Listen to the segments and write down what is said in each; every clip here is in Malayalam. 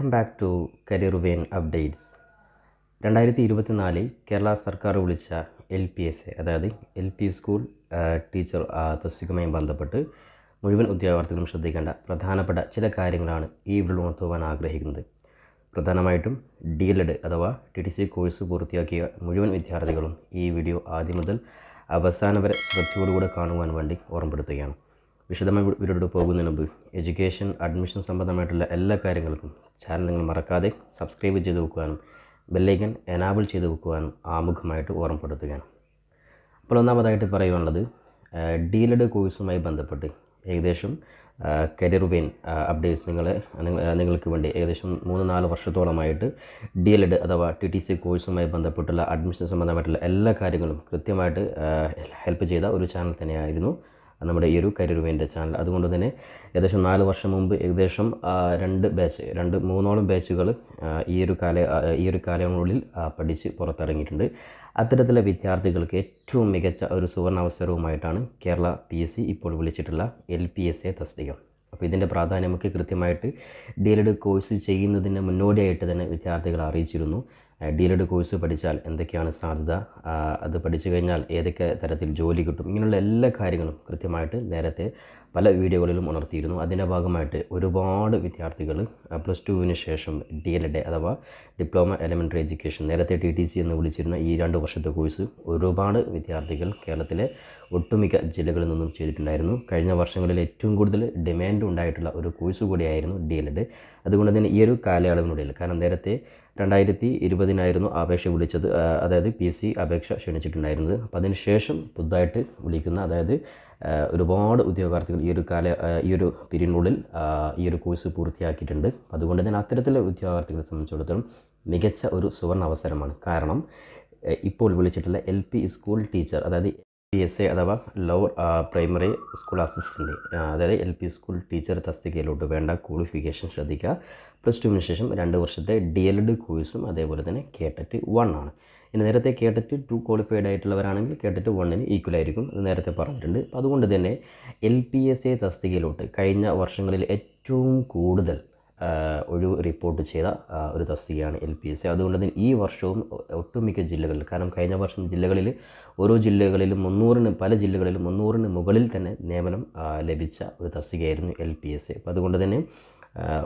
Welcome back to career van updates രണ്ടായിരത്തി ഇരുപത്തിനാലിൽ കേരള സർക്കാർ വിളിച്ച എൽ പി എസ് എ അതായത് എൽ പി സ്കൂൾ ടീച്ചർ തസ്തികമായി ബന്ധപ്പെട്ട് മുഴുവൻ ഉദ്യോഗാർത്ഥികളും ശ്രദ്ധിക്കേണ്ട പ്രധാനപ്പെട്ട ചില കാര്യങ്ങളാണ് ഈ വിളി ഉണർത്തുവാൻ ആഗ്രഹിക്കുന്നത്. പ്രധാനമായിട്ടും ഡി എൽ എഡ് അഥവാ ടി ടി സി കോഴ്സ് പൂർത്തിയാക്കിയ മുഴുവൻ വിദ്യാർത്ഥികളും ഈ വീഡിയോ ആദ്യം മുതൽ അവസാനം വരെ ശ്രദ്ധയോടുകൂടെ കാണുവാൻ വേണ്ടി ഓർമ്മപ്പെടുത്തുകയാണ്. വിശദമായി ഇവരോട് പോകുന്നതിന് മുമ്പ് എഡ്യൂക്കേഷൻ അഡ്മിഷൻ സംബന്ധമായിട്ടുള്ള എല്ലാ കാര്യങ്ങൾക്കും ചാനൽ നിങ്ങൾ മറക്കാതെ സബ്സ്ക്രൈബ് ചെയ്ത് വെക്കുവാനും ബെല്ലൈക്കൻ എനാബിൾ ചെയ്ത് വെക്കുവാനും ആമുഖമായിട്ട് ഓർമ്മപ്പെടുത്തുകയാണ്. അപ്പോൾ ഒന്നാമതായിട്ട് പറയുവാനുള്ളത് ഡീലഡ് കോഴ്സുമായി ബന്ധപ്പെട്ട് ഏകദേശം കരിയർ വെയിൻ അപ്ഡേറ്റ്സ് നിങ്ങളെ നിങ്ങൾ- നിങ്ങൾക്ക് വേണ്ടി ഏകദേശം മൂന്ന് നാല് വർഷത്തോളമായിട്ട് ഡി എഡ് അഥവാ ടി ടി സി കോഴ്സുമായി ബന്ധപ്പെട്ടുള്ള അഡ്മിഷൻ സംബന്ധമായിട്ടുള്ള എല്ലാ കാര്യങ്ങളും കൃത്യമായിട്ട് ഹെൽപ്പ് ചെയ്ത ഒരു ചാനൽ തന്നെയായിരുന്നു. നമ്മുടെ ഈ ഒരു കരിയറുവേന്റെ ചാനൽ അതുകൊണ്ട് തന്നെ ഏകദേശം നാല് വർഷം മുമ്പ് ഏകദേശം രണ്ട് ബാച്ച് രണ്ട് മൂന്നോളം ബാച്ചുകൾ ഈ ഒരു കാല ഈ ഒരു കാലങ്ങളിൽ പഠിച്ച് പുറത്തിറങ്ങിയിട്ടുണ്ട്. അത്തരത്തിലെ വിദ്യാർത്ഥികൾക്ക് ഏറ്റവും മികച്ച ഒരു സുവർണാവസരവുമായിട്ടാണ് കേരള പി എസ് സി ഇപ്പോൾ വിളിച്ചിട്ടുള്ള എൽ പി എസ് എ തസ്തിക. അപ്പോൾ ഇതിന്റെ പ്രാധാന്യമൊക്കെ കൃത്യമായിട്ട് ഡി എൽ കോഴ്സ് ചെയ്യുന്നതിന് മുന്നോടിയായിട്ട് തന്നെ വിദ്യാർത്ഥികളെ അറിയിച്ചിരുന്നു. ഡി എൽ എഡ് കോഴ്സ് പഠിച്ചാൽ എന്തൊക്കെയാണ് സാധ്യത? അത് പഠിച്ചു കഴിഞ്ഞാൽ ഏതൊക്കെ തരത്തിൽ ജോലി കിട്ടും? ഇങ്ങനെയുള്ള എല്ലാ കാര്യങ്ങളും കൃത്യമായിട്ട് നേരത്തെ പല വീഡിയോകളിലും ഉണർത്തിയിരുന്നു. അതിന്റെ ഭാഗമായിട്ട് ഒരുപാട് വിദ്യാർത്ഥികൾ പ്ലസ് ടുവിന് ശേഷം ഡി എൽ അഥവാ ഡിപ്ലോമ എലിമെന്ററി എഡ്യൂക്കേഷൻ നേരത്തെ ടി ടി സി എന്ന് വിളിച്ചിരുന്ന ഈ രണ്ട് വർഷത്തെ കോഴ്സ് ഒരുപാട് വിദ്യാർത്ഥികൾ കേരളത്തിലെ ഒട്ടുമിക്ക ജില്ലകളിൽ നിന്നും ചെയ്തിട്ടുണ്ടായിരുന്നു. കഴിഞ്ഞ വർഷങ്ങളിൽ ഏറ്റവും കൂടുതൽ ഡിമാൻഡ് ഉണ്ടായിട്ടുള്ള ഒരു കോഴ്സ് കൂടിയായിരുന്നു ഡി എൽ എഡ് അതുകൊണ്ട് തന്നെ ഈ ഒരു കാലയളവിനുള്ളിൽ കാരണം നേരത്തെ രണ്ടായിരത്തി ഇരുപതിനായിരുന്നു അപേക്ഷ വിളിച്ചത് അതായത് പി സി അപേക്ഷ ക്ഷണിച്ചിട്ടുണ്ടായിരുന്നത്. അപ്പോൾ അതിനുശേഷം പുതുതായിട്ട് വിളിക്കുന്ന അതായത് ഒരുപാട് ഉദ്യോഗാർത്ഥികൾ ഈ ഒരു കാല ഈ ഒരു പീരീഡിനുള്ളിൽ ഈ ഒരു കോഴ്സ് പൂർത്തിയാക്കിയിട്ടുണ്ട്. അതുകൊണ്ട് തന്നെ അത്തരത്തിലുള്ള ഉദ്യോഗാർത്ഥികളെ സംബന്ധിച്ചിടത്തോളം മികച്ച ഒരു സുവർണ അവസരമാണ്. കാരണം ഇപ്പോൾ വിളിച്ചിട്ടുള്ള എൽ പി സ്കൂൾ ടീച്ചർ അതായത് പി എസ് എ അഥവാ ലോവർ പ്രൈമറി സ്കൂൾ അസിസ്റ്റന്റ് അതായത് എൽ പി സ്കൂൾ ടീച്ചർ തസ്തികയിലോട്ട് വേണ്ട ക്വാളിഫിക്കേഷൻ ശ്രദ്ധിക്കുക. പ്ലസ് ടുവിന് ശേഷം രണ്ട് വർഷത്തെ ഡി എൽ എഡ് കോഴ്സും അതേപോലെ തന്നെ കേട്ടറ്റ് വൺ ആണ്. ഇനി നേരത്തെ കേട്ടറ്റ് ടു ക്വാളിഫൈഡ് ആയിട്ടുള്ളവരാണെങ്കിൽ കേട്ടറ്റ് വണ്ണിന് ഈക്വൽ ആയിരിക്കും അത് നേരത്തെ പറഞ്ഞിട്ടുണ്ട്. അതുകൊണ്ട് തന്നെ എൽ പി എസ് എ തസ്തികയിലോട്ട് കഴിഞ്ഞ വർഷങ്ങളിൽ ഏറ്റവും കൂടുതൽ ഒഴിവ് റിപ്പോർട്ട് ചെയ്ത ഒരു തസ്തികയാണ് എൽ പി എസ് അതുകൊണ്ട് തന്നെ ഈ വർഷവും ഒട്ടുമിക്ക ജില്ലകളിൽ കാരണം കഴിഞ്ഞ വർഷം ജില്ലകളിൽ ഓരോ ജില്ലകളിലും മുന്നൂറിന് പല ജില്ലകളിലും മുന്നൂറിന് മുകളിൽ തന്നെ നിയമനം ലഭിച്ച ഒരു തസ്തികയായിരുന്നു എൽ പി എസ് അപ്പോൾ അതുകൊണ്ട് തന്നെ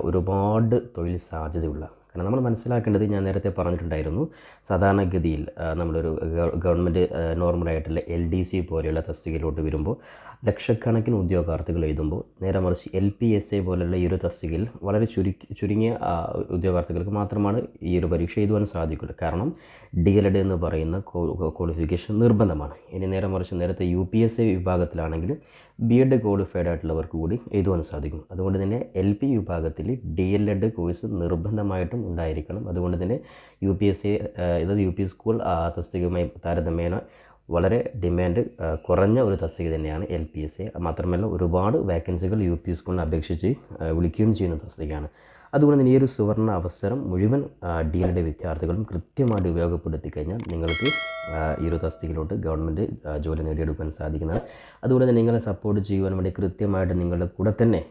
ഒരുപാട് തൊഴിൽ സാധ്യതയുള്ള കാരണം നമ്മൾ മനസ്സിലാക്കേണ്ടത് ഞാൻ നേരത്തെ പറഞ്ഞിട്ടുണ്ടായിരുന്നു സാധാരണഗതിയിൽ നമ്മളൊരു ഗവ- ഗവൺമെന്റ് നോർമലായിട്ടുള്ള എൽ ഡി സി പോലെയുള്ള തസ്തികയിലോട്ട് വരുമ്പോൾ ലക്ഷക്കണക്കിന് ഉദ്യോഗാർത്ഥികൾ എഴുതുമ്പോൾ നേരെ മറിച്ച് എൽ പി എസ് എ പോലുള്ള ഈ ഒരു തസ്തികയിൽ വളരെ ചുരുക്കി ചുരുങ്ങിയ ഉദ്യോഗാർത്ഥികൾക്ക് മാത്രമാണ് ഈ ഒരു പരീക്ഷ എഴുതുവാൻ സാധിക്കുള്ളൂ കാരണം ഡി എൽ എഡ് എന്ന് പറയുന്ന ക്വാളിഫിക്കേഷൻ നിർബന്ധമാണ്. ഇനി നേരെ മറിച്ച് നേരത്തെ യു പി എസ് എ വിഭാഗത്തിലാണെങ്കിൽ ബി എഡ് ക്വാളിഫൈഡ് ആയിട്ടുള്ളവർക്ക് കൂടി എഴുതുവാൻ സാധിക്കും. അതുകൊണ്ട് തന്നെ എൽ പി വിഭാഗത്തിൽ ഡി എൽ എഡ് കോഴ്സ് നിർബന്ധമായിട്ടും ഉണ്ടായിരിക്കണം. അതുകൊണ്ട് തന്നെ യു പി എസ് എ അതായത് യു പി സ്കൂൾ തസ്തികയുമായി താരതമ്യേന വളരെ ഡിമാൻഡ് കുറഞ്ഞ ഒരു തസ്തിക തന്നെയാണ് എൽ പി എസ് എ മാത്രമല്ല ഒരുപാട് വേക്കൻസികൾ യു പി സ്കൂളിൽ അപേക്ഷിച്ച് വിളിക്കുകയും ചെയ്യുന്ന തസ്തികയാണ്. അതുകൊണ്ട് തന്നെ ഈ ഒരു സുവർണ അവസരം മുഴുവൻ ഡി എൽ വിദ്യാർത്ഥികളും കൃത്യമായിട്ട് ഉപയോഗപ്പെടുത്തി കഴിഞ്ഞാൽ നിങ്ങൾക്ക് ഈ ഒരു തസ്തികയിലോട്ട് ഗവൺമെന്റ് ജോലി നേടിയെടുക്കാൻ സാധിക്കുന്നതാണ്. അതുകൊണ്ട് തന്നെ നിങ്ങളെ സപ്പോർട്ട് ചെയ്യുവാൻ വേണ്ടി കൃത്യമായിട്ട് നിങ്ങളുടെ കൂടെ തന്നെ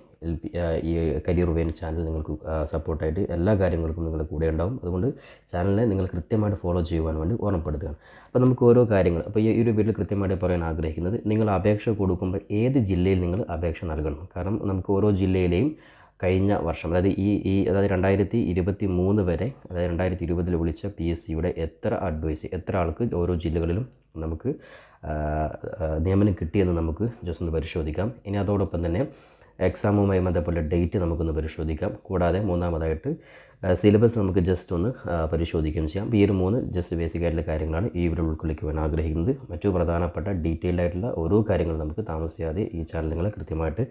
ഈ കരിയർ വേൻ ചാനൽ നിങ്ങൾക്ക് സപ്പോർട്ടായിട്ട് എല്ലാ കാര്യങ്ങൾക്കും നിങ്ങളുടെ കൂടെ ഉണ്ടാവും. അതുകൊണ്ട് ചാനലിനെ നിങ്ങൾ കൃത്യമായിട്ട് ഫോളോ ചെയ്യുവാൻ വേണ്ടി ഓർമ്മപ്പെടുത്തുകയാണ്. അപ്പോൾ നമുക്ക് ഓരോ കാര്യങ്ങൾ അപ്പോൾ ഈ ഒരു വീട്ടിൽ കൃത്യമായിട്ട് പറയാൻ ആഗ്രഹിക്കുന്നത് നിങ്ങൾ അപേക്ഷ കൊടുക്കുമ്പോൾ ഏത് ജില്ലയിൽ നിങ്ങൾ അപേക്ഷ നൽകണം? കാരണം നമുക്ക് ഓരോ ജില്ലയിലെയും കഴിഞ്ഞ വർഷം അതായത് ഈ ഈ അതായത് രണ്ടായിരത്തി ഇരുപത്തി മൂന്ന് വരെ അതായത് രണ്ടായിരത്തി ഇരുപതിൽ വിളിച്ച പി എസ് സിയുടെ എത്ര അഡ്വൈസ് എത്ര ആൾക്ക് ഓരോ ജില്ലകളിലും നമുക്ക് നിയമനം കിട്ടിയെന്ന് നമുക്ക് ജസ്റ്റ് ഒന്ന് പരിശോധിക്കാം. ഇനി അതോടൊപ്പം തന്നെ എക്സാമുമായി ബന്ധപ്പെട്ട ഡേറ്റ് നമുക്കൊന്ന് പരിശോധിക്കാം. കൂടാതെ മൂന്നാമതായിട്ട് സിലബസ് നമുക്ക് ജസ്റ്റ് ഒന്ന് പരിശോധിക്കുകയും ചെയ്യാം. ഈ ഒരു മൂന്ന് ജസ്റ്റ് ബേസിക് ആയിട്ടുള്ള കാര്യങ്ങളാണ് ഈ ഇവിടെ ഉൾക്കൊള്ളിക്കുവാൻ ആഗ്രഹിക്കുന്നത്. മറ്റു പ്രധാനപ്പെട്ട ഡീറ്റെയിൽഡ് ആയിട്ടുള്ള ഓരോ കാര്യങ്ങളും നമുക്ക് താമസിയാതെ ഈ ചാനൽ നിങ്ങളെ കൃത്യമായിട്ട്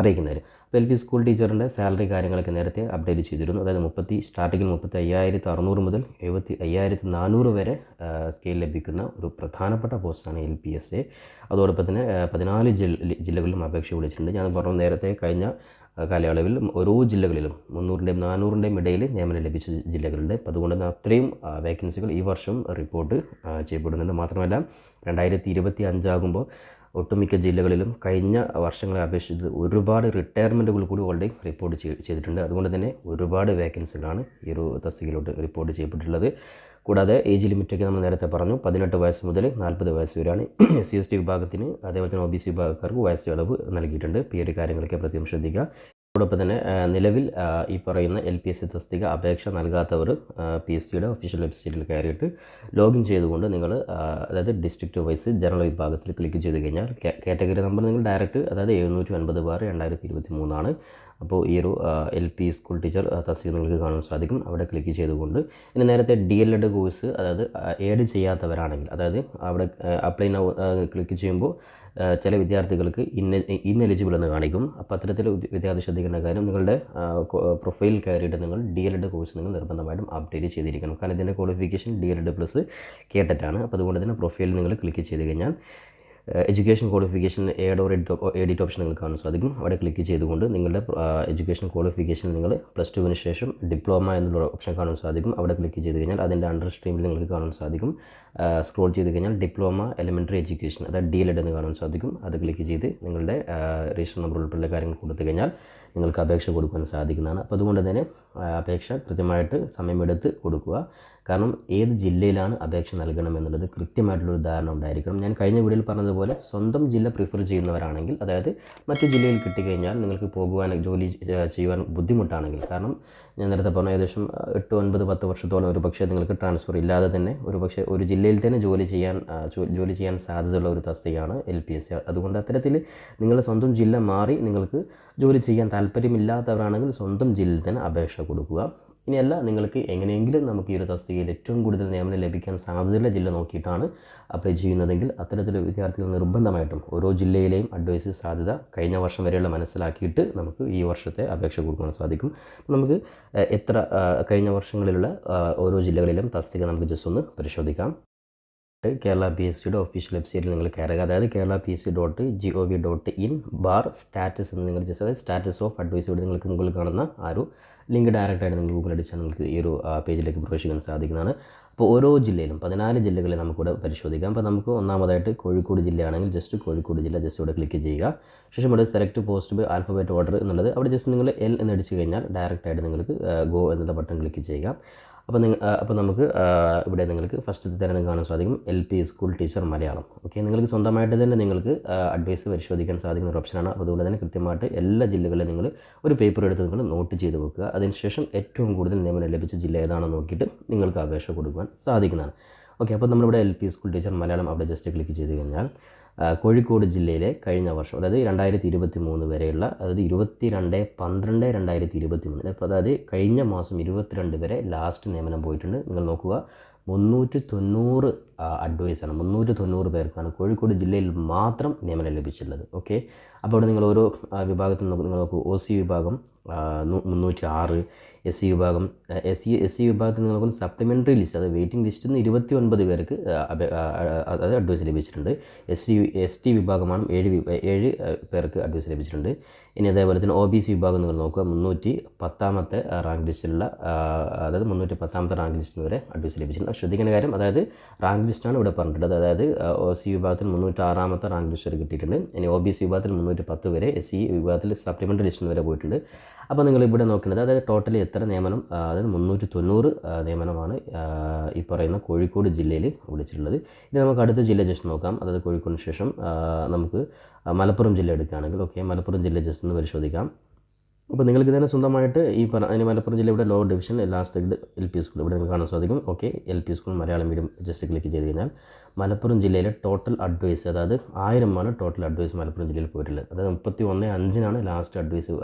അറിയിക്കുന്നതിന് അപ്പോൾ എൽ പി സ്കൂൾ ടീച്ചറിന്റെ സാലറി കാര്യങ്ങളൊക്കെ നേരത്തെ അപ്ഡേറ്റ് ചെയ്തിരുന്നു. അതായത് മുപ്പത്തി സ്റ്റാർട്ടിങ്ങിൽ മുപ്പത്തി അയ്യായിരത്തി അറുന്നൂറ് മുതൽ എഴുപത്തി അയ്യായിരത്തി നാനൂറ് വരെ സ്കെയിൽ ലഭിക്കുന്ന ഒരു പ്രധാനപ്പെട്ട പോസ്റ്റാണ് എൽ പി എസ് എ അതോടൊപ്പം തന്നെ പതിനാല് ജില്ല ജില്ലകളിലും അപേക്ഷ വിളിച്ചിട്ടുണ്ട്. ഞാൻ പറഞ്ഞു നേരത്തെ കഴിഞ്ഞ കാലയളവിൽ ഓരോ ജില്ലകളിലും മുന്നൂറിന്റെയും നാനൂറിന്റെയും ഇടയിൽ നിയമനം ലഭിച്ച ജില്ലകളുണ്ട്. അപ്പോൾ അതുകൊണ്ട് തന്നെ അത്രയും വേക്കൻസികൾ ഈ വർഷം റിപ്പോർട്ട് ചെയ്യപ്പെടുന്നുണ്ട്. മാത്രമല്ല രണ്ടായിരത്തി ഇരുപത്തി അഞ്ചാകുമ്പോൾ ഒട്ടുമിക്ക ജില്ലകളിലും കഴിഞ്ഞ വർഷങ്ങളെ അപേക്ഷിച്ച് ഒരുപാട് റിട്ടയർമെന്റുകൾ കൂടി ഓൾറെഡി റിപ്പോർട്ട് ചെയ്തിട്ടുണ്ട്. അതുകൊണ്ട് തന്നെ ഒരുപാട് വേക്കൻസികളാണ് ഈ ഒരു തസ്തികയിലോട്ട് റിപ്പോർട്ട് ചെയ്യപ്പെട്ടിട്ടുള്ളത്. കൂടാതെ ഏജ് ലിമിറ്റൊക്കെ നമ്മൾ നേരത്തെ പറഞ്ഞു പതിനെട്ട് വയസ്സ് മുതൽ നാൽപ്പത് വയസ്സ് വരെയാണ് എസ് സി എസ് ടി വിഭാഗത്തിന് അതേപോലെ തന്നെ ഒ ബി സി വിഭാഗക്കാർക്ക് വയസ്സ് ഇളവ് നൽകിയിട്ടുണ്ട്. ഈ ഒരു കാര്യങ്ങളൊക്കെ പ്രത്യേകം ശ്രദ്ധിക്കുക. അതോടൊപ്പം തന്നെ നിലവിൽ ഈ പറയുന്ന എൽ പി എസ് സി തസ്തിക അപേക്ഷ നൽകാത്തവർ പി എസ് സിയുടെ ഒഫീഷ്യൽ വെബ്സൈറ്റിൽ കയറിയിട്ട് ലോഗിൻ ചെയ്തുകൊണ്ട് നിങ്ങൾ അതായത് ഡിസ്ട്രിക്റ്റ് വൈസ് ജനറൽ വിഭാഗത്തിൽ ക്ലിക്ക് ചെയ്ത് കഴിഞ്ഞാൽ കാറ്റഗറി നമ്പർ നിങ്ങൾ ഡയറക്റ്റ് അതായത് എഴുന്നൂറ്റി ഒൻപത് ബാർ രണ്ടായിരത്തി ഇരുപത്തി മൂന്നാണ് അപ്പോൾ ഈ ഒരു എൽ പി സ്കൂൾ ടീച്ചർ തസ്തിക നിങ്ങൾക്ക് കാണാൻ സാധിക്കും. അവിടെ ക്ലിക്ക് ചെയ്തുകൊണ്ട്. ഇനി നേരത്തെ ഡി എൽ എഡ് കോഴ്സ് അതായത് ഏഡ് ചെയ്യാത്തവരാണെങ്കിൽ അതായത് അവിടെ അപ്ലൈ ക്ലിക്ക് ചെയ്യുമ്പോൾ ചില വിദ്യാർത്ഥികൾക്ക് ഇന്ന ഇന്നെലിജിബിൾ എന്ന് കാണിക്കും. അപ്പോൾ അത്തരത്തിൽ വിദ്യ- വിദ്യാർത്ഥി ശ്രദ്ധിക്കേണ്ട കാര്യം നിങ്ങളുടെ പ്രൊഫൈൽ കയറിയിട്ട് നിങ്ങൾ ഡി എൽ എഡ് കോഴ്സ് നിങ്ങൾ നിർബന്ധമായിട്ടും അപ്ഡേറ്റ് ചെയ്തിരിക്കണം. കാരണം ഇതിന്റെ qualification D L Ed plus കേട്ടിട്ടാണ്. അപ്പോൾ അതുകൊണ്ട് തന്നെ പ്രൊഫൈൽ നിങ്ങൾ ക്ലിക്ക് ചെയ്ത് കഴിഞ്ഞാൽ education qualification add or edit option നിങ്ങൾക്ക് കാണാൻ സാധിക്കും അവിടെ ക്ലിക്ക് ചെയ്തുകൊണ്ട് നിങ്ങളുടെ എഡ്യൂക്കേഷൻ ക്വാളിഫിക്കേഷൻ നിങ്ങൾ പ്ലസ് ടുവിന് ശേഷം ഡിപ്ലോമ എന്നുള്ള ഓപ്ഷൻ കാണാൻ സാധിക്കും. അവിടെ ക്ലിക്ക് ചെയ്ത് കഴിഞ്ഞാൽ അതിന്റെ അണ്ടർ സ്ട്രീമിൽ നിങ്ങൾക്ക് കാണാൻ സാധിക്കും. സ്ക്രോൾ ചെയ്ത് കഴിഞ്ഞാൽ ഡിപ്ലോമ എലിമെന്ററി എഡ്യൂക്കേഷൻ അതായത് ഡി ലെഡ് എന്ന് കാണാൻ സാധിക്കും. അത് ക്ലിക്ക് ചെയ്ത് നിങ്ങളുടെ രജിസ്റ്റർ നമ്പർ ഉൾപ്പെടെ കാര്യങ്ങൾ കൊടുത്തു കഴിഞ്ഞാൽ നിങ്ങൾക്ക് അപേക്ഷ കൊടുക്കാൻ സാധിക്കുന്നതാണ്. അപ്പോൾ അതുകൊണ്ട് തന്നെ അപേക്ഷ കൃത്യമായിട്ട് സമയമെടുത്ത് കൊടുക്കുക. കാരണം ഏത് ജില്ലയിലാണ് അപേക്ഷ നൽകണം എന്നുള്ളത് കൃത്യമായിട്ടുള്ളൊരു ധാരണ ഉണ്ടായിരിക്കണം. ഞാൻ കഴിഞ്ഞ വീഡിയോയിൽ പറഞ്ഞതുപോലെ സ്വന്തം ജില്ല പ്രിഫർ ചെയ്യുന്നവരാണെങ്കിൽ അതായത് മറ്റു ജില്ലയിൽ കിട്ടിക്കഴിഞ്ഞാൽ നിങ്ങൾക്ക് പോകുവാൻ ജോലി ചെയ്യുവാൻ ബുദ്ധിമുട്ടാണെങ്കിൽ കാരണം ഞാൻ നേരത്തെ പറഞ്ഞ ഏകദേശം എട്ട് ഒൻപത് പത്ത് വർഷത്തോളം ഒരു പക്ഷേ നിങ്ങൾക്ക് ട്രാൻസ്ഫർ ഇല്ലാതെ തന്നെ ഒരു പക്ഷേ ഒരു ജില്ലയിൽ തന്നെ ജോലി ചെയ്യാൻ ജോലി ചെയ്യാൻ സാധ്യതയുള്ള ഒരു തസ്തികയാണ് എൽ പി എസ് സി. അതുകൊണ്ട് അത്തരത്തിൽ നിങ്ങളുടെ സ്വന്തം ജില്ല മാറി നിങ്ങൾക്ക് ജോലി ചെയ്യാൻ താല്പര്യമില്ലാത്തവരാണെങ്കിൽ സ്വന്തം ജില്ലയിൽ തന്നെ അപേക്ഷ കൊടുക്കുക. ഇനിയല്ല നിങ്ങൾക്ക് എങ്ങനെയെങ്കിലും നമുക്ക് ഈ ഒരു തസ്തികയിൽ ഏറ്റവും കൂടുതൽ നിയമനം ലഭിക്കാൻ സാധ്യതയുള്ള ജില്ല നോക്കിയിട്ടാണ് അപ്ലൈ ചെയ്യുന്നതെങ്കിൽ അത്തരത്തിലുള്ള വിദ്യാർത്ഥികൾ നിർബന്ധമായിട്ടും ഓരോ ജില്ലയിലെയും അഡ്വൈസ് സാധ്യത കഴിഞ്ഞ വർഷം വരെയുള്ള മനസ്സിലാക്കിയിട്ട് നമുക്ക് ഈ വർഷത്തെ അപേക്ഷ കൊടുക്കാൻ സാധിക്കും. നമുക്ക് എത്ര കഴിഞ്ഞ വർഷങ്ങളിലുള്ള ഓരോ ജില്ലകളിലും തസ്തിക നമുക്ക് ജസ്റ്റ് ഒന്ന് പരിശോധിക്കാം. കേരള പി എസ് സിയുടെ ഒഫീഷ്യൽ വെബ്സൈറ്റിൽ നിങ്ങൾ കയറുക. അതായത് Kerala P S C dot G O V dot in bar status എന്ന് നിങ്ങൾ ജസ്റ്റ് അതായത് സ്റ്റാറ്റസ് ഓഫ് അഡ്വൈസ് ഇവിടെ നിങ്ങൾക്ക് മുകളിൽ കാണുന്ന ആ ഒരു ലിങ്ക് ഡയറക്റ്റായിട്ട് നിങ്ങൾ ഗൂഗിൾ അടിച്ചാൽ നിങ്ങൾക്ക് ഈ ഒരു പേജിലേക്ക് പ്രവേശിക്കാൻ സാധിക്കുന്നതാണ്. അപ്പോൾ ഓരോ ജില്ലയിലും പതിനാല് ജില്ലകളിൽ നമുക്കിവിടെ പരിശോധിക്കാം. അപ്പോൾ നമുക്ക് ഒന്നാമതായിട്ട് കോഴിക്കോട് ജില്ലയാണെങ്കിൽ ജസ്റ്റ് കോഴിക്കോട് ജില്ല ജസ്റ്റ് ഇവിടെ ക്ലിക്ക് ചെയ്യുക. ശേഷം ഇവിടെ select post by alphabet order എന്നുള്ളത് അവിടെ ജസ്റ്റ് നിങ്ങൾ എൽ എന്ന് അടിച്ച് കഴിഞ്ഞാൽ ഡയറക്റ്റായിട്ട് നിങ്ങൾക്ക് ഗോ എന്നുള്ള ബട്ടൺ ക്ലിക്ക് ചെയ്യുക. അപ്പോൾ നിങ്ങൾ അപ്പോൾ നമുക്ക് ഇവിടെ നിങ്ങൾക്ക് ഫസ്റ്റ് തന്നെ കാണാൻ സാധിക്കും. L P school teacher Malayalam. Okay നിങ്ങൾക്ക് സ്വന്തമായിട്ട് തന്നെ നിങ്ങൾക്ക് അഡ്വൈസ് പരിശോധിക്കാൻ സാധിക്കുന്ന ഒരു ഓപ്ഷനാണ് അപ്പോൾ അതുകൊണ്ട് തന്നെ കൃത്യമായിട്ട് എല്ലാ ജില്ലകളിലും നിങ്ങൾ ഒരു പേപ്പർ എടുത്ത് നിങ്ങൾ നോട്ട് ചെയ്ത് വെക്കുക. അതിനുശേഷം ഏറ്റവും കൂടുതൽ നിയമനം ലഭിച്ച ജില്ല ഏതാണെന്ന് നോക്കിയിട്ട് നിങ്ങൾക്ക് അപേക്ഷ കൊടുക്കുവാൻ സാധിക്കുന്നതാണ്. ഓക്കെ അപ്പോൾ നമ്മളിവിടെ L P school teacher Malayalam അവിടെ ജസ്റ്റ് ക്ലിക്ക് ചെയ്ത് കഴിഞ്ഞാൽ കോഴിക്കോട് ജില്ലയിലെ കഴിഞ്ഞ വർഷം അതായത് രണ്ടായിരത്തി ഇരുപത്തി മൂന്ന് വരെയുള്ള അതായത് ഇരുപത്തി രണ്ട് പന്ത്രണ്ട് രണ്ടായിരത്തി ഇരുപത്തി മൂന്ന് അപ്പോൾ അതായത് കഴിഞ്ഞ മാസം ഇരുപത്തിരണ്ട് വരെ ലാസ്റ്റ് നിയമനം പോയിട്ടുണ്ട്. നിങ്ങൾ നോക്കുക മുന്നൂറ്റി തൊണ്ണൂറ് അഡ്വൈസാണ് മുന്നൂറ്റി തൊണ്ണൂറ് പേർക്കാണ് കോഴിക്കോട് ജില്ലയിൽ മാത്രം നിയമനം ലഭിച്ചിട്ടുള്ളത്. ഓക്കെ അപ്പോൾ ഇവിടെ നിങ്ങൾ ഓരോ വിഭാഗത്തിൽ നിങ്ങൾ നോക്കൂ ഒ സി വിഭാഗം മുന്നൂറ്റി ആറ് എസ് സി വിഭാഗം എസ് സി എസ് സി വിഭാഗത്തിൽ നോക്കുന്ന സപ്ലിമെന്ററി ലിസ്റ്റ് അത് വെയിറ്റിംഗ് ലിസ്റ്റിൽ നിന്ന് ഇരുപത്തി ഒൻപത് പേർക്ക് അതായത് അഡ്വൈസ് ലഭിച്ചിട്ടുണ്ട്. എസ് സി എസ് ടി വിഭാഗമാണ് ഏഴ് ഏഴ് പേർക്ക് അഡ്വൈസ് ലഭിച്ചിട്ടുണ്ട്. ഇനി അതേപോലെ തന്നെ ഒ ബി സി വിഭാഗം നിങ്ങൾ നോക്കുക. മുന്നൂറ്റി പത്താമത്തെ റാങ്ക് ലിസ്റ്റിലുള്ള അതായത് മുന്നൂറ്റി പത്താമത്തെ റാങ്ക് ലിസ്റ്റിൽ വരെ അഡ്വൈസ് ലഭിച്ചിട്ടുണ്ട്. ശ്രദ്ധിക്കേണ്ട കാര്യം അതായത് റാങ്ക് ലിസ്റ്റാണ് ഇവിടെ പറഞ്ഞിട്ടുള്ളത്. അതായത് ഒ സി വിഭാഗത്തിൽ മുന്നൂറ്റി ആറാമത്തെ റാങ്ക് ലിസ്റ്റ് വരെ കിട്ടിയിട്ടുണ്ട്. ഇനി ഒ ബി സി വിഭാഗത്തിൽ മുന്നൂറ്റി പത്ത് വരെ എസ് സി വിഭാഗത്തിൽ സപ്ലിമെന്ററി ലിസ്റ്റിൽ വരെ പോയിട്ടുണ്ട്. അപ്പോൾ നിങ്ങൾ ഇവിടെ നോക്കുന്നത് അതായത് ടോട്ടലി എത്ര നിയമനം അതായത് മുന്നൂറ്റി തൊണ്ണൂറ് നിയമനമാണ് ഈ പറയുന്ന കോഴിക്കോട് ജില്ലയിൽ വിളിച്ചിട്ടുള്ളത് ഇനി നമുക്ക് അടുത്ത ജില്ല ജസ്റ്റ് നോക്കാം. അതായത് കോഴിക്കോടിന് ശേഷം നമുക്ക് മലപ്പുറം ജില്ല എടുക്കുകയാണെങ്കിൽ ഓക്കെ മലപ്പുറം ജില്ല ജസ്റ്റ് ഒന്ന് പരിശോധിക്കാം. അപ്പോൾ നിങ്ങൾക്ക് തന്നെ സ്വന്തമായിട്ട് ഈ അതിന് മലപ്പുറം ജില്ല ഇവിടെ low division last L P school ഇവിടെ നിങ്ങൾക്ക് കാണാൻ സാധിക്കും. Okay L P school Malayalam medium just click ചെയ്ത് കഴിഞ്ഞാൽ മലപ്പുറം ജില്ലയിലെ ടോട്ടൽ അഡ്വൈസ് അതായത് ആയിരമാണ് ടോട്ടൽ അഡ്വൈസ് മലപ്പുറം ജില്ലയിൽ പോയിട്ടുള്ളത്. അതായത് മുപ്പത്തി ഒന്ന് അഞ്ചിനാണ് ലാസ്റ്റ് അഡ്വൈസ്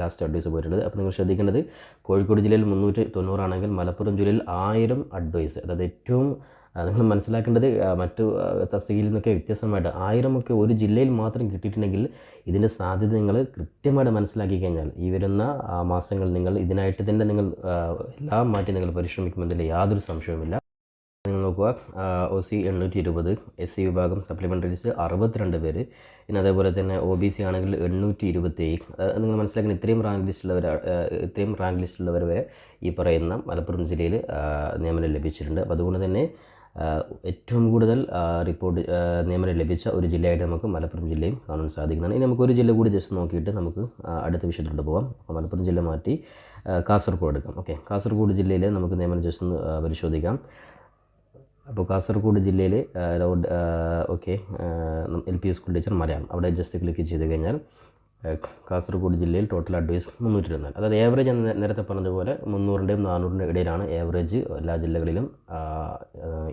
ലാസ്റ്റ് അഡ്വൈസ് പോയിട്ടുള്ളത്. അപ്പോൾ നിങ്ങൾ ശ്രദ്ധിക്കേണ്ടത് കോഴിക്കോട് ജില്ലയിൽ മുന്നൂറ്റി തൊണ്ണൂറാണെങ്കിൽ മലപ്പുറം ജില്ലയിൽ ആയിരം അഡ്വൈസ് അതായത് ഏറ്റവും ആ, നിങ്ങൾ മനസ്സിലാക്കേണ്ടത് മറ്റു തസ്തികയിൽ നിന്നൊക്കെ വ്യത്യസ്തമായിട്ട് ആയിരമൊക്കെ ഒരു ജില്ലയിൽ മാത്രം കിട്ടിയിട്ടുണ്ടെങ്കിൽ ഇതിന്റെ സാധ്യത നിങ്ങൾ കൃത്യമായിട്ട് മനസ്സിലാക്കി കഴിഞ്ഞാൽ ഈ വരുന്ന മാസങ്ങൾ നിങ്ങൾ ഇതിനായിട്ട് തന്നെ നിങ്ങൾ എല്ലാം മാറ്റി നിങ്ങൾ പരിശ്രമിക്കുമെന്നതിൽ യാതൊരു സംശയവുമില്ല. നിങ്ങൾ നോക്കുക ഒ സി എണ്ണൂറ്റി ഇരുപത് എസ് സി വിഭാഗം സപ്ലിമെന്ററി ലിസ്റ്റ് അറുപത്തിരണ്ട് പേര്. പിന്നെ അതേപോലെ തന്നെ ഒ ബി സി ആണെങ്കിൽ എണ്ണൂറ്റി ഇരുപത്തി ഏഴ് നിങ്ങൾ മനസ്സിലാക്കുന്ന ഇത്രയും റാങ്ക് ലിസ്റ്റുള്ളവർ ഇത്രയും റാങ്ക് ലിസ്റ്റുള്ളവർ വരെ ഈ പറയുന്ന മലപ്പുറം ജില്ലയിൽ നിയമനം ലഭിച്ചിട്ടുണ്ട്. അപ്പോൾ അതുകൊണ്ട് തന്നെ ഏറ്റവും കൂടുതൽ റിപ്പോർട്ട് നിയമനം ലഭിച്ച ഒരു ജില്ലയായിട്ട് നമുക്ക് മലപ്പുറം ജില്ലയും കാണാൻ സാധിക്കുന്നതാണ്. ഇനി നമുക്ക് ഒരു ജില്ല കൂടി ജസ്റ്റ് നോക്കിയിട്ട് നമുക്ക് അടുത്ത വിഷയത്തിലോട്ട് പോകാം അപ്പോൾ മലപ്പുറം ജില്ല മാറ്റി കാസർഗോഡ് എടുക്കാം. ഓക്കെ. കാസർഗോഡ് ജില്ലയിൽ നമുക്ക് നിയമനം ജസ്റ്റ് ഒന്ന് പരിശോധിക്കാം. അപ്പോൾ കാസർഗോഡ് ജില്ലയിൽ okay L P school teacher Malayalam. അവിടെ ജസ്റ്റ് ക്ലിക്ക് ചെയ്ത് കഴിഞ്ഞാൽ കാസർഗോഡ് ജില്ലയിൽ ടോട്ടൽ അഡ്വൈസ് മുന്നൂറ്റി ഇരുപത്തിനാല് അതായത് ഏവറേജ് എന്ന് നേരത്തെ പറഞ്ഞതുപോലെ മുന്നൂറിന്റെയും നാനൂറിന്റെയും ഇടയിലാണ് ഏവറേജ് എല്ലാ ജില്ലകളിലും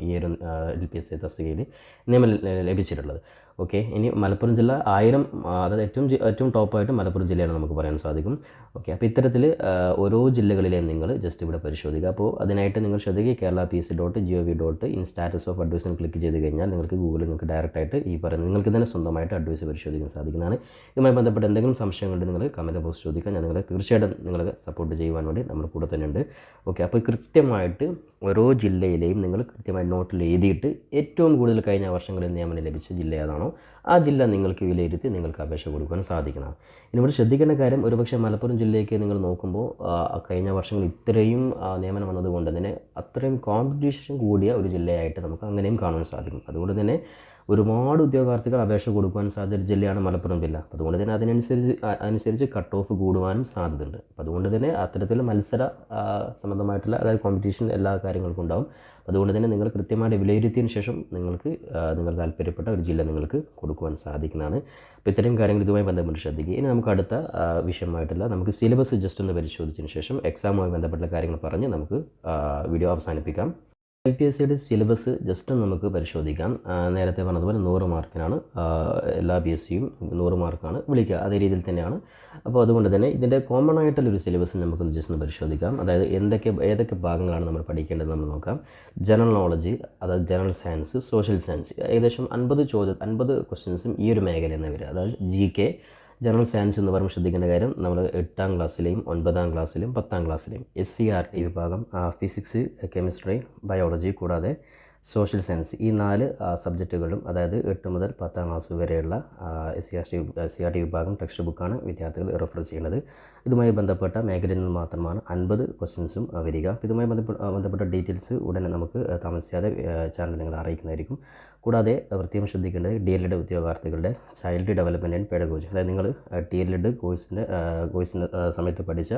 ഈ ഒരു എൽ പി എസ് സി തസ്തികയിൽ നിയമം ലഭിച്ചിട്ടുള്ളത്. ഓക്കെ ഇനി മലപ്പുറം ജില്ല ആയിരം അതായത് ഏറ്റവും ഏറ്റവും ടോപ്പായിട്ട് മലപ്പുറം ജില്ലയാണ് നമുക്ക് പറയാൻ സാധിക്കും. ഓക്കെ അപ്പോൾ ഇത്തരത്തിൽ ഓരോ ജില്ലകളിലെയും നിങ്ങൾ ജസ്റ്റ് ഇവിടെ പരിശോധിക്കുക. അപ്പോൾ അതിനായിട്ട് നിങ്ങൾ ശ്രദ്ധിക്കുക Kerala P C dot G O V dot in status of അഡ്വൈസിന് click ചെയ്ത് കഴിഞ്ഞാൽ നിങ്ങൾക്ക് ഗൂഗിളിൽ നിങ്ങൾക്ക് ഡയറക്റ്റായിട്ട് ഈ പറയുന്നത് നിങ്ങൾക്ക് തന്നെ സ്വന്തമായിട്ട് അഡ്വൈസ് പരിശോധിക്കാൻ സാധിക്കുന്നതാണ്. ഇതുമായി ബന്ധപ്പെട്ട് എന്തെങ്കിലും സംശയങ്ങളുണ്ട് നിങ്ങൾ കമന്റ് ബോക്സ് ചോദിക്കുക. ഞാൻ നിങ്ങളെ തീർച്ചയായിട്ടും നിങ്ങളെ സപ്പോർട്ട് ചെയ്യുവാൻ വേണ്ടി നമ്മൾ കൂടെ തന്നെ ഉണ്ട്. ഓക്കെ അപ്പോൾ കൃത്യമായിട്ട് ഓരോ ജില്ലയിലെയും നിങ്ങൾ കൃത്യമായി നോട്ടിൽ എഴുതിയിട്ട് ഏറ്റവും കൂടുതൽ കഴിഞ്ഞ വർഷങ്ങളിൽ നിയമനം ലഭിച്ച ജില്ല ഏതാണോ ആ ജില്ല നിങ്ങൾക്ക് വിലയിരുത്തി നിങ്ങൾക്ക് അപേക്ഷ കൊടുക്കാൻ സാധിക്കണം. ഇനി ഇവിടെ ശ്രദ്ധിക്കേണ്ട കാര്യം ഒരുപക്ഷെ മലപ്പുറം ജില്ലയ്ക്ക് നിങ്ങൾ നോക്കുമ്പോൾ കഴിഞ്ഞ വർഷങ്ങൾ ഇത്രയും നിയമനം വന്നതുകൊണ്ട് തന്നെ അത്രയും കോമ്പറ്റീഷൻ കൂടിയ ഒരു ജില്ലയായിട്ട് നമുക്ക് അങ്ങനെയും കാണാൻ സാധിക്കും. അതുകൊണ്ട് തന്നെ ഒരുപാട് ഉദ്യോഗാർത്ഥികൾ അപേക്ഷ കൊടുക്കുവാൻ സാധ്യത ജില്ലയാണ് മലപ്പുറം ജില്ല. അതുകൊണ്ട് തന്നെ അതിനനുസരിച്ച് അനുസരിച്ച് കട്ട് ഓഫ് കൂടുവാനും സാധ്യതയുണ്ട്. അപ്പോൾ അതുകൊണ്ട് തന്നെ അത്തരത്തിൽ മത്സര സംബന്ധമായിട്ടുള്ള അതായത് കോമ്പറ്റീഷൻ എല്ലാ കാര്യങ്ങൾക്കും ഉണ്ടാവും. അതുകൊണ്ട് തന്നെ നിങ്ങൾ കൃത്യമായിട്ട് വിലയിരുത്തിയതിന് ശേഷം നിങ്ങൾക്ക് നിങ്ങൾ താല്പര്യപ്പെട്ട ഒരു ജില്ല നിങ്ങൾക്ക് കൊടുക്കുവാൻ സാധിക്കുന്നതാണ്. അപ്പോൾ ഇത്തരം കാര്യങ്ങൾ ഇതുമായി ബന്ധപ്പെട്ട് ശ്രദ്ധിക്കുക. ഇനി നമുക്ക് അടുത്ത വിഷയമായിട്ടുള്ള നമുക്ക് സിലബസ് ജസ്റ്റ് ഒന്ന് പരിശോധിച്ചതിന് ശേഷം എക്സാമുമായി ബന്ധപ്പെട്ട കാര്യങ്ങൾ പറഞ്ഞ് നമുക്ക് വീഡിയോ അവസാനിപ്പിക്കാം. എൽ പി എസ് സിയുടെ സിലബസ് ജസ്റ്റ് നമുക്ക് പരിശോധിക്കാം. നേരത്തെ പറഞ്ഞതുപോലെ നൂറ് മാർക്കിനാണ് എല്ലാ പി എസ് സിയും നൂറ് മാർക്കാണ് വിളിക്കുക. അതേ രീതിയിൽ തന്നെയാണ്. അപ്പോൾ അതുകൊണ്ട് തന്നെ ഇതിന്റെ കോമൺ ആയിട്ടുള്ളൊരു സിലബസ് നമുക്ക് ജസ്റ്റ് ഒന്ന് പരിശോധിക്കാം. അതായത് എന്തൊക്കെ ഏതൊക്കെ ഭാഗങ്ങളാണ് നമ്മൾ പഠിക്കേണ്ടത് നമ്മൾ നോക്കാം. ജനറൽ നോളജ് അതായത് ജനറൽ സയൻസ് സോഷ്യൽ സയൻസ് ഏകദേശം അൻപത് ചോദ്യം അൻപത് ക്വസ്റ്റ്യൻസും ഈ ഒരു മേഖലയിൽ നിന്ന് വരിക. അതായത് ജി കെ ജനറൽ സയൻസ് എന്ന് പറയുമ്പോൾ ശ്രദ്ധിക്കേണ്ട കാര്യം നമ്മൾ എട്ടാം ക്ലാസ്സിലെയും ഒൻപതാം ക്ലാസ്സിലെയും പത്താം ക്ലാസ്സിലെയും എസ് സി ആർ ടി വിഭാഗം ഫിസിക്സ് കെമിസ്ട്രി ബയോളജി കൂടാതെ സോഷ്യൽ സയൻസ് ഈ നാല് സബ്ജക്റ്റുകളും അതായത് എട്ട് മുതൽ പത്താം ക്ലാസ് വരെയുള്ള S C R T C R T വിഭാഗം ടെക്സ്റ്റ് ബുക്കാണ് വിദ്യാർത്ഥികൾ റെഫർ ചെയ്യുന്നത്. ഇതുമായി ബന്ധപ്പെട്ട മേഖലയിൽ നിന്ന് മാത്രമാണ് അൻപത് ക്വസ്റ്റ്യൻസും വരിക. ഇതുമായി ബന്ധപ്പെട്ട ബന്ധപ്പെട്ട ഡീറ്റെയിൽസ് ഉടനെ നമുക്ക് താമസിയാതെ ചാനൽ നിങ്ങൾ അറിയിക്കുന്നതായിരിക്കും. കൂടാതെ പ്രത്യേകം ശ്രദ്ധിക്കേണ്ടത് ഡി എൽ എഡ് ഉദ്യോഗാർത്ഥികളുടെ ചൈൽഡ് ഡെവലപ്മെന്റ് ആൻഡ് പെഡഗോജി അതായത് നിങ്ങൾ ഡി എൽ എഡ് കോഴ്സിന്റെ കോഴ്സിന്റെ സമയത്ത് പഠിച്ച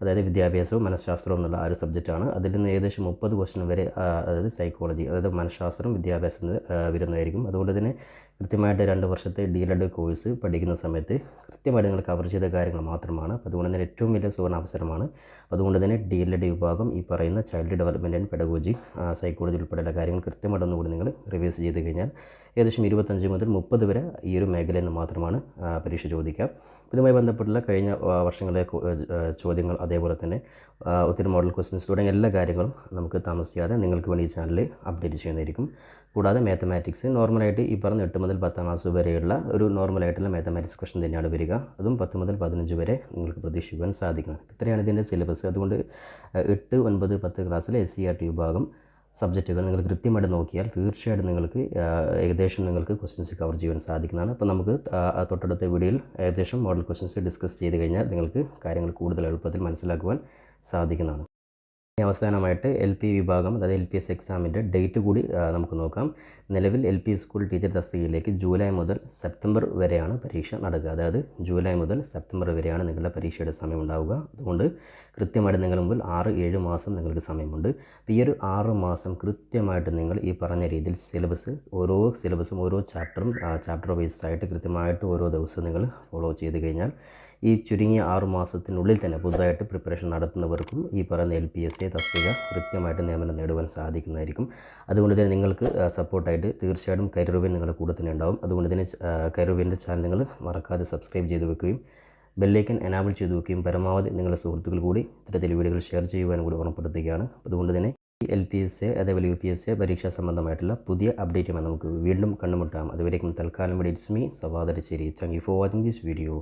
അതായത് വിദ്യാഭ്യാസവും മനഃശാസ്ത്രവും എന്നുള്ള ആ ഒരു സബ്ജക്റ്റാണ് അതിൽ നിന്ന് ഏകദേശം മുപ്പത് ക്വസ്റ്റ്യൻ വരെ അതായത് സൈക്കോളജി അതായത് മനഃശാസ്ത്രം വിദ്യാഭ്യാസം വരുന്നതായിരിക്കും അതുകൊണ്ട് തന്നെ കൃത്യമായിട്ട് രണ്ട് വർഷത്തെ ഡി എൽ എഡ് കോഴ്സ് പഠിക്കുന്ന സമയത്ത് കൃത്യമായിട്ട് നിങ്ങൾ കവർ ചെയ്ത കാര്യങ്ങൾ മാത്രമാണ്. അപ്പോൾ അതുകൊണ്ട് തന്നെ ഏറ്റവും വലിയ സുവർണ അവസരമാണ് അതുകൊണ്ട് തന്നെ ഡി എൽ എഡ് വിഭാഗം ഈ പറയുന്ന child development and pedagogy psychology ഉൾപ്പെടെയുള്ള കാര്യങ്ങൾ കൃത്യമായിട്ട് ഒന്നുകൂടി നിങ്ങൾ റിവൈസ് ചെയ്ത് കഴിഞ്ഞാൽ ഏകദേശം ഇരുപത്തഞ്ച് മുതൽ മുപ്പത് വരെ ഈ ഒരു മേഖലയിൽ നിന്ന് മാത്രമാണ് പരീക്ഷ ചോദിക്കുക. ഇതുമായി ബന്ധപ്പെട്ടുള്ള കഴിഞ്ഞ വർഷങ്ങളിലെ ചോദ്യങ്ങൾ അതേപോലെ തന്നെ ഒത്തിരി മോഡൽ ക്വസ്റ്റ്യൻസ് തുടങ്ങിയ എല്ലാ കാര്യങ്ങളും നമുക്ക് താമസിക്കാതെ നിങ്ങൾക്ക് വേണ്ടി ഈ ചാനലിൽ അപ്ഡേറ്റ് ചെയ്യുന്നതായിരിക്കും. കൂടാതെ മാത്തമാറ്റിക്സ് നോർമലായിട്ട് ഈ പറഞ്ഞ എട്ട് മുതൽ പത്താം ക്ലാസ് വരെയുള്ള ഒരു നോർമലായിട്ടുള്ള മാത്തമാറ്റിക്സ് ക്വസ്റ്റൻ തന്നെയാണ് വരിക. അതും പത്ത് മുതൽ പതിനഞ്ച് വരെ നിങ്ങൾക്ക് പ്രതീക്ഷിക്കുവാൻ സാധിക്കുന്നത് ഇത്രയാണ് ഇതിന്റെ സിലബസ് അതുകൊണ്ട് എട്ട് ഒൻപത് പത്ത് ക്ലാസ്സിലെ എസ് സി ആർ ടി വിഭാഗം സബ്ജക്റ്റുകൾ നിങ്ങൾ കൃത്യമായിട്ട് നോക്കിയാൽ തീർച്ചയായിട്ടും നിങ്ങൾക്ക് ഏകദേശം നിങ്ങൾക്ക് ക്വസ്റ്റ്യൻസ് കവർ ചെയ്യാൻ സാധിക്കുന്നതാണ്. അപ്പോൾ നമുക്ക് തൊട്ടടുത്ത വീഡിയോയിൽ ഏകദേശം മോഡൽ ക്വസ്റ്റ്യൻസ് ഡിസ്കസ് ചെയ്ത് കഴിഞ്ഞാൽ നിങ്ങൾക്ക് കാര്യങ്ങൾ കൂടുതൽ എളുപ്പത്തിൽ മനസ്സിലാക്കുവാൻ സാധിക്കുന്നതാണ്. അവസാനമായിട്ട് എൽ പി വിഭാഗം അതായത് എൽ പി എസ് എക്സാമിന്റെ ഡേറ്റ് കൂടി നമുക്ക് നോക്കാം. നിലവിൽ എൽ പി സ്കൂൾ ടീച്ചർ തസ്തികയിലേക്ക് ജൂലൈ മുതൽ സെപ്റ്റംബർ വരെയാണ് പരീക്ഷ നടക്കുക. അതായത് ജൂലൈ മുതൽ സെപ്റ്റംബർ വരെയാണ് നിങ്ങളുടെ പരീക്ഷയുടെ സമയം ഉണ്ടാവുക. അതുകൊണ്ട് കൃത്യമായിട്ട് നിങ്ങൾ മുമ്പിൽ ആറ് ഏഴ് മാസം നിങ്ങൾക്ക് സമയമുണ്ട്. ഈ ഒരു ആറ് മാസം കൃത്യമായിട്ട് നിങ്ങൾ ഈ പറഞ്ഞ രീതിയിൽ സിലബസ് ഓരോ സിലബസും ഓരോ ചാപ്റ്ററും ചാപ്റ്റർ വൈസ് ആയിട്ട് കൃത്യമായിട്ട് ഓരോ ദിവസവും നിങ്ങൾ ഫോളോ ചെയ്ത് കഴിഞ്ഞാൽ ഈ ചുരുങ്ങിയ ആറു മാസത്തിനുള്ളിൽ തന്നെ പുതുതായിട്ട് പ്രിപ്പറേഷൻ നടത്തുന്നവർക്കും ഈ പറയുന്ന എൽ പി എസ് എ തസ്തിക കൃത്യമായിട്ട് നിയമനം നേടുവാൻ സാധിക്കുന്നതായിരിക്കും. അതുകൊണ്ട് തന്നെ നിങ്ങൾക്ക് സപ്പോർട്ടായിട്ട് തീർച്ചയായിട്ടും കരുവിൻ നിങ്ങളുടെ കൂടെ തന്നെ ഉണ്ടാവും. അതുകൊണ്ട് തന്നെ കരുവിന്റെ ചാനൽ നിങ്ങൾ മറക്കാതെ സബ്സ്ക്രൈബ് ചെയ്ത് വെക്കുകയും ബെല്ലൈക്കൻ എനാബിൾ ചെയ്ത് വെക്കുകയും പരമാവധി നിങ്ങളുടെ സുഹൃത്തുക്കൾ കൂടി ഇത്തരത്തിൽ വീഡിയോകൾ ഷെയർ ചെയ്യുവാനും കൂടി ഓർമ്മപ്പെടുത്തുകയാണ്. അതുകൊണ്ട് തന്നെ എൽ പി എസ് എ അതേപോലെ യു പി എസ് എ പരീക്ഷാ സംബന്ധമായിട്ടുള്ള പുതിയ അപ്ഡേറ്റുമായി നമുക്ക് വീണ്ടും കണ്ടുമുട്ടാം. അതുവരേക്കും തൽക്കാലം ഇവിടെ it's me സവാദരിച്ചേരി thank you for watching this video